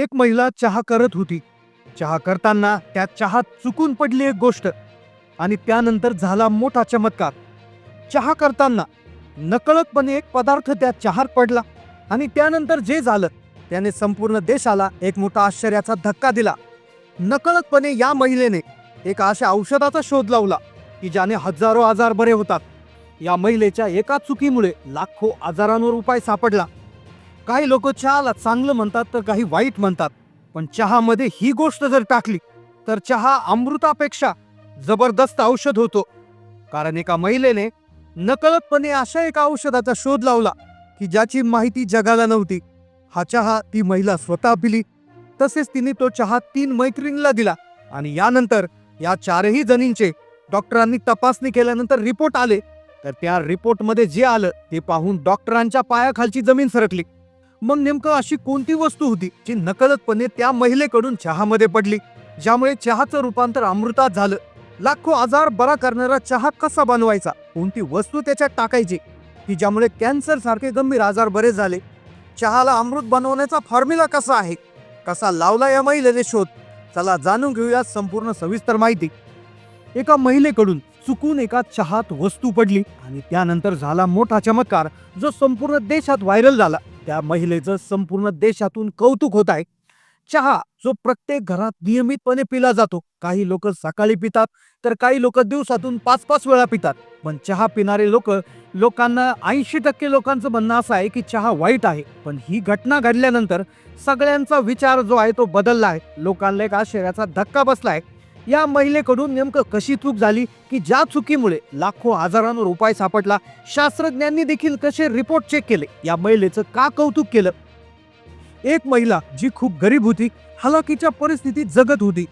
एक महिला चहा करत होती. चहा करताना त्या चहात चुकून पडली एक गोष्ट आणि त्यानंतर झाला मोठा चमत्कार. चहा करताना नकळतपणे एक पदार्थ त्या चहात पडला आणि त्यानंतर जे झालं त्याने संपूर्ण देशाला एक मोठा आश्चर्याचा धक्का दिला. नकळतपणे या महिलेने एका अशा औषधाचा शोध लावला की ज्याने हजारो आजार बरे होतात. या महिलेच्या एका चुकीमुळे लाखो आजारांवर उपाय सापडला. काही लोक चहाला चांगलं म्हणतात तर काही वाईट म्हणतात. पण चहामध्ये ही गोष्ट जर टाकली तर चहा अमृतापेक्षा जबरदस्त औषध होतो. कारण एका महिलेने नकळतपणे अशा एका औषधाचा शोध लावला की ज्याची माहिती जगाला नव्हती. हा चहा ती महिला स्वतः पिली. तसेच तिने तो चहा तीन मैत्रिणीला दिला आणि यानंतर या चारही जणींचे डॉक्टरांनी तपासणी केल्यानंतर रिपोर्ट आले. तर त्या रिपोर्टमध्ये जे आलं ते पाहून डॉक्टरांच्या पायाखालची जमीन सरकली. मग नेमकं अशी कोणती वस्तू होती जी नकळतपणे त्या महिलेकडून चहामध्ये पडली? ज्यामुळे चहाचं रूपांतर अमृतात झालं. लाखो आजार बरा करणारा चहा कसा बनवायचा? कोणती वस्तू त्याच्यात टाकायची? की ज्यामुळे कॅन्सर सारखे गंभीर आजार बरे झाले? चहाला अमृत बनवण्याचा फॉर्म्युला कसा आहे? कसा लावला या महिलेने शोध? चला जाणून घेऊया संपूर्ण सविस्तर माहिती. एका महिलेकडून चुकून एका चहात वस्तू पडली आणि त्यानंतर झाला मोठा चमत्कार जो संपूर्ण देशात व्हायरल झाला. त्या महिलेचं संपूर्ण देशातून कौतुक होत आहे. चहा जो प्रत्येक घरात नियमितपणे पिला जातो. काही लोक सकाळी पितात तर काही लोक दिवसातून पाच पाच वेळा पितात. पण चहा पिणारे लोक लोकांना ऐंशी टक्के लोकांचं म्हणणं असं आहे की चहा वाईट आहे. पण ही घटना घडल्यानंतर सगळ्यांचा विचार जो आहे तो बदलला आहे. लोकांना एक आश्चर्याचा धक्का बसलाय या महिलेकडून नेमकं कशी चूक झाली की ज्या चुकीमुळे लाखो आजारांवर उपाय सापडला शास्त्रज्ञांनी देखील कसे रिपोर्ट चेक केले? या महिलेचं का कौतुक केलं? एक महिला जी खूप गरीब होती हलाखीच्या परिस्थितीत जगत होती.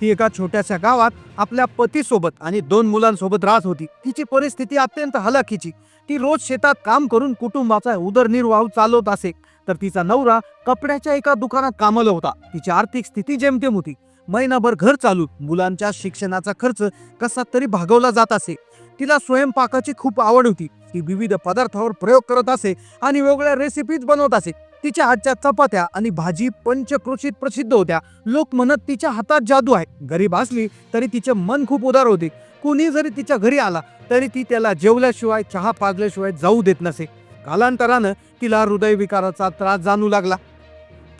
ती एका छोट्याशा गावात आपल्या पतीसोबत आणि दोन मुलांसोबत राहत होती. तिची परिस्थिती अत्यंत हलाखीची ती रोज शेतात काम करून कुटुंबाचा उदरनिर्वाह चालवत असे. तर तिचा नवरा कपड्याच्या एका दुकानात कामाला होता. तिची आर्थिक स्थिती जेमतेम होती. महिनाभर घर चालू मुलांच्या शिक्षणाचा खर्च कसा तरी भागवला जात असे. तिला स्वयंपाकाची खूप आवड होती. ती विविध पदार्थावर प्रयोग करत असे आणि वेगवेगळ्या रेसिपीज बनवत असे. तिच्या हातच्या चपात्या आणि भाजी पंचक्रोशीत प्रसिद्ध होत्या. लोक म्हणत तिच्या हातात जादू आहे. गरीब असली तरी तिचे मन खूप उदार होते. कुणी जरी तिच्या घरी आला तरी ती त्याला जेवल्याशिवाय चहा पाजल्याशिवाय जाऊ देत नसे. कालांतरानं तिला हृदयविकाराचा त्रास जाणू लागला.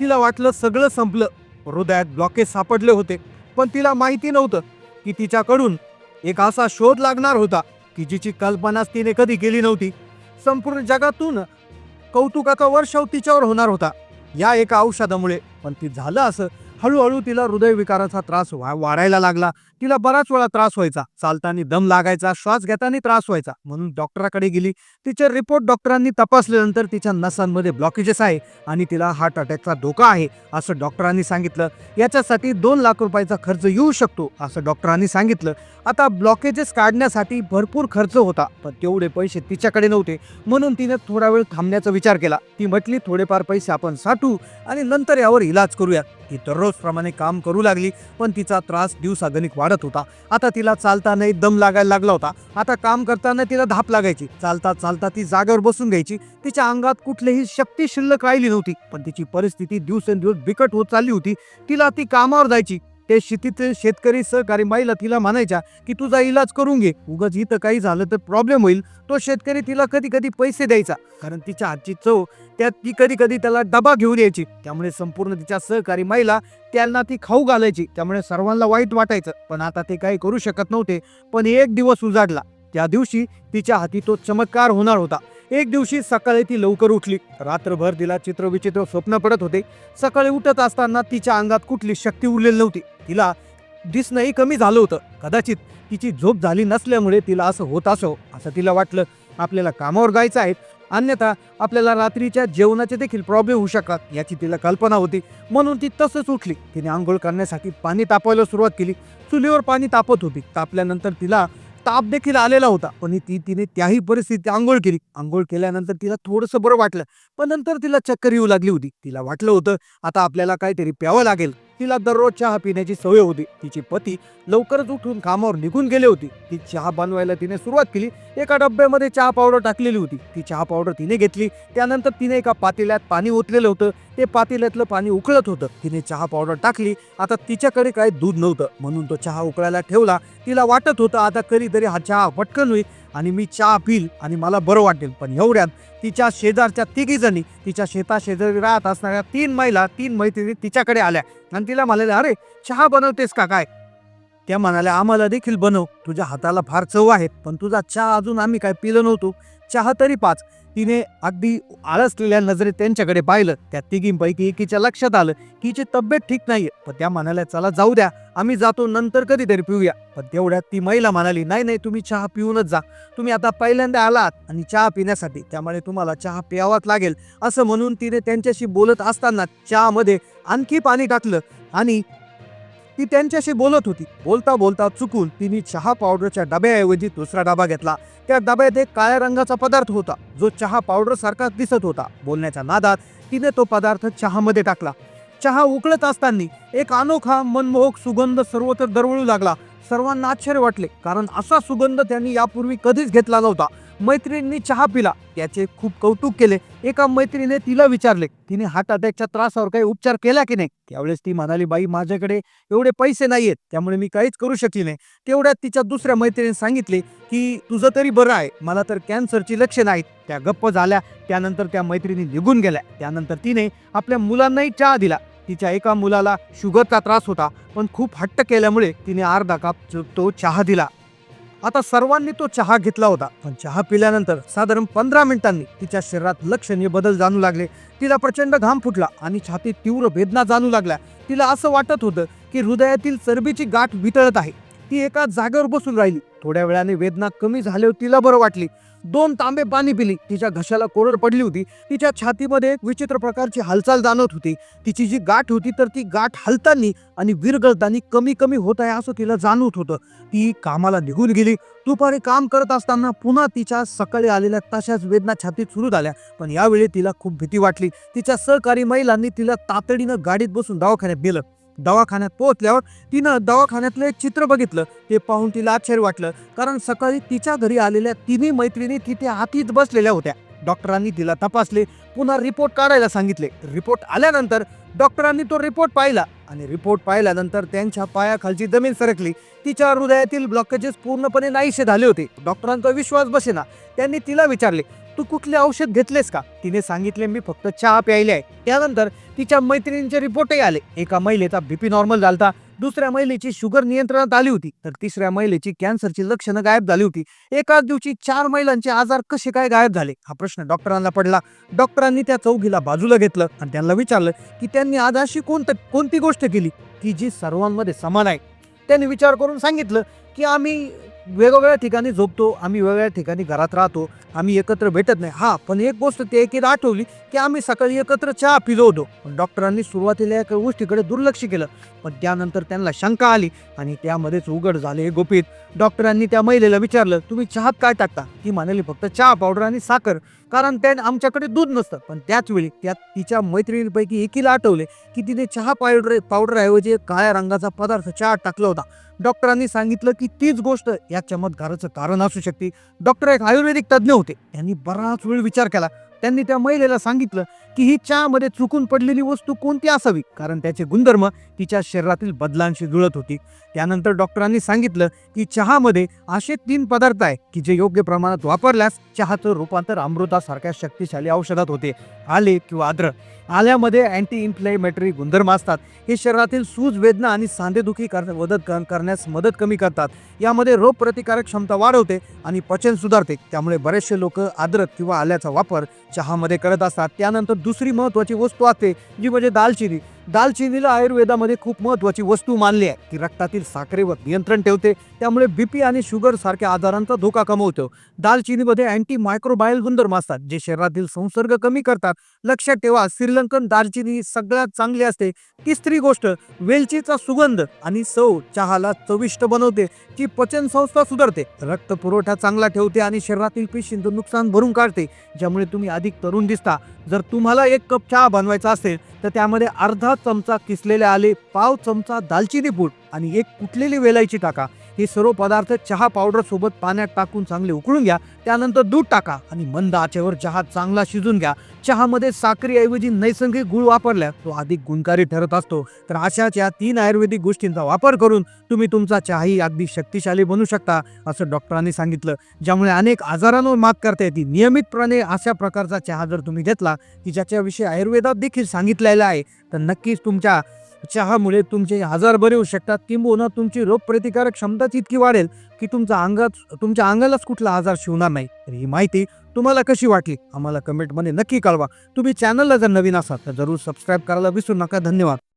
तिला वाटलं सगळं संपलं. हृदयात ब्लॉकेज सापडले होते. पण तिला माहिती नव्हतं की तिच्याकडून एक असा शोध लागणार होता की जिची कल्पनाच तिने कधी केली नव्हती. संपूर्ण जगातून कौतुकाचा वर्षाव तिच्यावर होणार होता. या एका औषधामुळे. पण ती झालं असं. हळूहळू तिला हृदयविकाराचा त्रास वा वाढायला लागला. तिला बराच वेळा त्रास व्हायचा. चालताना दम लागायचा श्वास घेताना त्रास व्हायचा. म्हणून डॉक्टराकडे गेली. तिचे रिपोर्ट डॉक्टरांनी तपासल्यानंतर तिच्या नसांमध्ये ब्लॉकेजेस आहे आणि तिला हार्ट अटॅकचा धोका आहे असं डॉक्टरांनी सांगितलं. याच्यासाठी दोन लाख रुपयाचा खर्च येऊ शकतो असं डॉक्टरांनी सांगितलं. आता ब्लॉकेजेस काढण्यासाठी भरपूर खर्च होता पण तेवढे पैसे तिच्याकडे नव्हते. म्हणून तिने थोडा वेळ थांबण्याचा विचार केला. ती म्हटली थोडेफार पैसे आपण साठू आणि नंतर यावर इलाज करूया ती दररोजप्रमाणे काम करू लागली पण तिचा त्रास दिवसागणिक वाढत होता. आता तिला चालतानाही दम लागायला लागला होता. आता काम करताना तिला धाप लागायची. चालता चालता ती जागेवर बसून घ्यायची. तिच्या अंगात कुठलीही शक्ती शिल्लक राहिली नव्हती. पण तिची परिस्थिती दिवसेंदिवस बिकट होत चालली होती. तिला ती कामावर जायची. ते शेतीचे शेतकरी सहकारी महिला तिला म्हणायच्या की तुझा इलाज करून घे. उगाच इथं काही झालं तर प्रॉब्लेम होईल. तो शेतकरी तिला कधी कधी पैसे द्यायचा. कारण तिच्या हातची चव त्यात ती कधी कधी त्याला डबा घेऊन यायची. त्यामुळे संपूर्ण तिच्या सहकारी महिला त्यांना ती खाऊ घालायची. त्यामुळे सर्वांना वाईट वाटायचं. पण आता ते काही करू शकत नव्हते पण एक दिवस उजाडला. त्या दिवशी तिच्या हाती तो चमत्कार होणार होता. एक दिवशी सकाळी ती लवकर उठली. रात्रभर तिला चित्रविचित्र स्वप्न पडत होते. सकाळी उठत असताना तिच्या अंगात कुठली शक्ती उरलेली नव्हती. तिला दिसणंही कमी झालं होतं. कदाचित तिची झोप झाली नसल्यामुळे तिला असं होत असो असं तिला वाटलं. आपल्याला कामावर जायचं आहे. अन्यथा आपल्याला रात्रीच्या जेवणाचे देखील प्रॉब्लेम होऊ शकतात याची तिला कल्पना होती. म्हणून ती तसंच उठली. तिने आंघोळ करण्यासाठी पाणी तापवायला सुरुवात केली. चुलीवर पाणी तापत होती. तापल्यानंतर तिला ताप देखील आलेला होता. पण ती तिने त्याही परिस्थितीत आंघोळ केली. आंघोळ केल्यानंतर तिला थोडंसं बरं वाटलं. पण नंतर तिला चक्कर येऊ लागली होती. तिला वाटलं होतं आता आपल्याला काहीतरी प्यावं लागेल. तिला दररोज चहा पिण्याची सवय होती. तिची पती लवकरच उठून कामावर निघून गेले होती. ती चहा बनवायला तिने सुरुवात केली. एका डब्यामध्ये चहा पावडर टाकलेली होती. ती चहा पावडर तिने घेतली. त्यानंतर तिने एका पातेल्यात पाणी ओतलेलं होतं. ते पातेल्यातलं पाणी उकळत होतं. तिने चहा पावडर टाकली. आता तिच्याकडे काही दूध नव्हतं. म्हणून तो चहा उकळायला ठेवला. तिला वाटत होतं आता कधीतरी हा चहा पटकन होईल. आणि मी चहा पिल आणि मला बरं वाटेल. पण एवढ्यात तिच्या शेजारच्या तिघीजणी तिच्या शेता शेजारी राहत असणाऱ्या तीन महिला तीन मैत्रिणी तिच्याकडे आल्या. आणि तिला म्हणाल्या अरे चहा बनवतेस का काय? त्या म्हणाल्या आम्हाला देखील बनव. तुझ्या हाताला फार चव आहेत पण तुझा चहा अजून आम्ही काय पिलं नव्हतो. चहा तरी पाच. तिने अगदी आळसलेल्या नजरेत त्यांच्याकडे पाहिलं. त्या तिघींपैकी एकीच्या लक्षात आलं की हिची तब्येत ठीक नाहीये. पण त्या म्हणाल्या चला जाऊ द्या. आम्ही जातो नंतर कधीतरी पिऊया. पण तेवढ्यात ती महिला म्हणाली नाही नाही तुम्ही चहा पिऊनच जा. तुम्ही आता पहिल्यांदा आलात आणि चहा पिण्यासाठी. त्यामुळे तुम्हाला चहा प्यावाच लागेल. असं म्हणून तिने त्यांच्याशी बोलत असताना चहामध्ये आणखी पाणी टाकलं आणि ती त्यांच्याशी बोलत होती. बोलता बोलता चुकून तिने चहा पावडरच्या डब्याऐवजी दुसरा डबा घेतला. त्या डब्यात एक काळ्या रंगाचा पदार्थ होता जो चहा पावडर सारखा दिसत होता. बोलण्याच्या नादात तिने तो पदार्थ चहामध्ये टाकला. चहा उकळत असताना एक अनोखा मनमोहक सुगंध सर्वत्र दरवळू लागला. सर्वांना आश्चर्य वाटले कारण असा सुगंध त्यांनी यापूर्वी कधीच घेतला नव्हता. मैत्रिणींनी चहा पिला. त्याचे खूप कौतुक केले. एका मैत्रिणीने तिला विचारले तिने हार्ट अटॅकच्या त्रासावर काही उपचार केला की नाही? त्यावेळेस ती म्हणाली बाई माझ्याकडे एवढे पैसे नाहीयेत. त्यामुळे मी काहीच करू शकली नाही. तेवढ्यात तिच्या दुसऱ्या मैत्रिणीने सांगितले की तुझं तरी बरं आहे. मला तर कॅन्सरची लक्षणं आहेत त्या गप्प झाल्या. त्यानंतर त्या मैत्रिणी निघून गेल्या. त्यानंतर तिने आपल्या मुलांनाही चहा दिला. तिच्या एका मुलाला शुगरचा त्रास होता पण खूप हट्ट केल्यामुळे तिने अर्धा कप तो चहा दिला. आता सर्वांनी तो चहा घेतला होता. पण चहा पिल्यानंतर साधारण पंधरा मिनिटांनी तिच्या शरीरात लक्षणीय बदल जाणू लागले. तिला प्रचंड घाम फुटला आणि छातीत तीव्र वेदना जाणू लागल्या. तिला असं वाटत होतं की हृदयातील चरबीची गाठ वितळत आहे. ती एका जागेवर बसून राहिली. थोड्या वेळाने वेदना कमी झाल्यावर तिला बरं वाटली. दोन तांबे पाणी पिली. तिच्या घशाला कोरड पडली होती. तिच्या छातीमध्ये एक विचित्र प्रकारची हालचाल जाणवत होती. तिची जी गाठ होती तर ती गाठ हलताना आणि विरगळताना कमी कमी होत आहे असं तिला जाणवत होतं. ती कामाला निघून गेली. दुपारी काम करत असताना पुन्हा तिच्या सकाळी आलेल्या तशाच वेदना छातीत सुरू झाल्या. पण यावेळी तिला खूप भीती वाटली. तिच्या सहकारी महिलांनी तिला तातडीनं गाडीत बसून दवाखान्यात नेलं. दवाखान्यात पोहोचल्यावर तिनं दवाखान्यातलं एक चित्र बघितलं. ते पाहून तिला आश्चर्य वाटलं. कारण सकाळी तिच्या घरी आलेल्या तिन्ही मैत्रिणी तिथे आतीत बसलेल्या होत्या. डॉक्टरांनी तिला तपासले पुन्हा रिपोर्ट काढायला सांगितले. रिपोर्ट आल्यानंतर डॉक्टरांनी तो रिपोर्ट पाहिला आणि रिपोर्ट पाहिल्यानंतर त्यांच्या पायाखालची जमीन सरकली. तिच्या हृदयातील ब्लॉकेजेस पूर्णपणे नाहीसे झाले होते. डॉक्टरांचा विश्वास बसेना. त्यांनी तिला विचारले तू कुठले औषध घेतलेस का? तिने सांगितले मी फक्त चहा प्यायले आहे. त्यानंतर तिच्या मैत्रिणींचे रिपोर्टही आले. एका महिलेचा बीपी नॉर्मल झालता. दुसऱ्या महिलेची शुगर नियंत्रणात आली होती. तर तिसऱ्या महिलेची कॅन्सरची लक्षणं गायब झाली होती. एकाच दिवशी चार महिलांचे आजार कसे काय गायब झाले? हा प्रश्न डॉक्टरांना पडला. डॉक्टरांनी त्या चौघीला बाजूला घेतलं आणि त्यांना विचारलं की त्यांनी आज अशी कोणतं कोणती गोष्ट केली? की जी सर्वांमध्ये समान आहे. त्यांनी विचार करून सांगितलं की आम्ही वेगवेगळ्या ठिकाणी झोपतो आम्ही वेगवेगळ्या ठिकाणी घरात राहतो आम्ही एकत्र भेटत नाही. हा पण एक गोष्ट ते एकीला आठवली की आम्ही सकाळी एकत्र चहा पिलो होतो. पण डॉक्टरांनी सुरुवातीला एका गोष्टीकडे दुर्लक्ष केलं. पण त्यानंतर त्यांना शंका आली आणि त्यामध्येच उघड झाले गोपीत. डॉक्टरांनी त्या महिलेला विचारलं तुम्ही चहात काय टाकता? ती म्हणाली फक्त चहा पावडर आणि साखर. कारण त्या आमच्याकडे दूध नसतं. पण त्याच वेळी त्यात तिच्या मैत्रिणींपैकी एकीला आठवले की तिने चहा पावडर पावडरऐवजी काळ्या रंगाचा पदार्थ चहा टाकला होता. डॉक्टरांनी सांगितलं की तीच गोष्ट या चमत्काराचं कारण असू शकते. डॉक्टर एक आयुर्वेदिक तज्ज्ञ होते. त्यांनी बराच वेळ विचार केला. त्यांनी त्या महिलेला सांगितलं की ही चहामध्ये चुकून पडलेली वस्तू कोणती असावी? कारण त्याचे गुणधर्म तिच्या शरीरातील बदलांशी जुळत होती. त्यानंतर डॉक्टरांनी सांगितलं की चहामध्ये असे तीन पदार्थ आहे की जे योग्य प्रमाणात वापरल्यास चहाचं रूपांतर अमृतासारख्या शक्तिशाली औषधात होते. आले किंवा आद्र आल्यामध्ये अँटी इन्फ्लेमेटरी गुणधर्म असतात. हे शरीरातील सूज वेदना आणि सांधेदुखी कर मदत करण्यास मदत कमी करतात. यामध्ये रोग प्रतिकारक क्षमता वाढवते आणि पचन सुधारते. त्यामुळे बरेचसे लोक आद्रक किंवा आल्याचा वापर चहामध्ये करत असतात. त्यानंतर दुसरी महत्त्वाची वस्तू असते जी म्हणजे दालचिनी. दालचिनीला आयुर्वेदामध्ये खूप महत्त्वाची वस्तू मानली आहे. ती रक्तातील साखरेवर नियंत्रण ठेवते त्यामुळे बीपी आणि शुगर सारख्या आजारांचा धोका कमवतो. दालचिनीमध्ये अँटी मायक्रोबायल गुणधर्म असतात जे शरीरातील संसर्ग कमी करतात. लक्षात ठेवा श्रीलंकन दालचिनी सगळ्यात चांगली असते. तिसरी गोष्ट वेलचीचा सुगंध आणि चव चहाला चविष्ट बनवते जी पचन संस्था सुधारते. रक्त पुरवठा चांगला ठेवते आणि शरीरातील पेशींचं नुकसान भरून काढते ज्यामुळे तुम्ही अधिक तरुण दिसता. जर तुम्हाला एक कप चहा बनवायचा असेल तर त्यामध्ये अर्धा अर्धा चमचा किसलेले आले पाव चमचा दालचिनी पूड आणि एक कुटलेली वेलायची टाका. हे सर्व पदार्थ चहा पावडरसोबत पाण्यात टाकून चांगले उकळून घ्या. त्यानंतर दूध टाका आणि मंद आचेवर चहा चांगला शिजून घ्या. चहामध्ये साखरेऐवजी नैसर्गिक गुळ वापरल्यास तो अधिक गुणकारी ठरत असतो. तर अशाच या तीन आयुर्वेदिक गोष्टींचा वापर करून तुम्ही तुमचा चहाही अगदी शक्तिशाली बनू शकता असं डॉक्टरांनी सांगितलं. ज्यामुळे अनेक आजारांवर मात करता येते. नियमितपणे अशा प्रकारचा चहा जर तुम्ही घेतला की ज्याच्याविषयी आयुर्वेदात देखील सांगितलेलं आहे तर नक्कीच तुमच्या चहामुळे तुमचे आजार बरे होऊ शकतात. किंबहुना तुमची रोगप्रतिकारक क्षमता इतकी वाढेल की तुमचा अंगात तुमच्या अंगालाच कुठला आजार शिवणार नाही. तर ही माहिती तुम्हाला कशी वाटली? आम्हाला कमेंटमध्ये नक्की कळवा. तुम्ही चॅनलला जर नवीन असाल तर जरूर सबस्क्राईब करायला विसरू नका. धन्यवाद.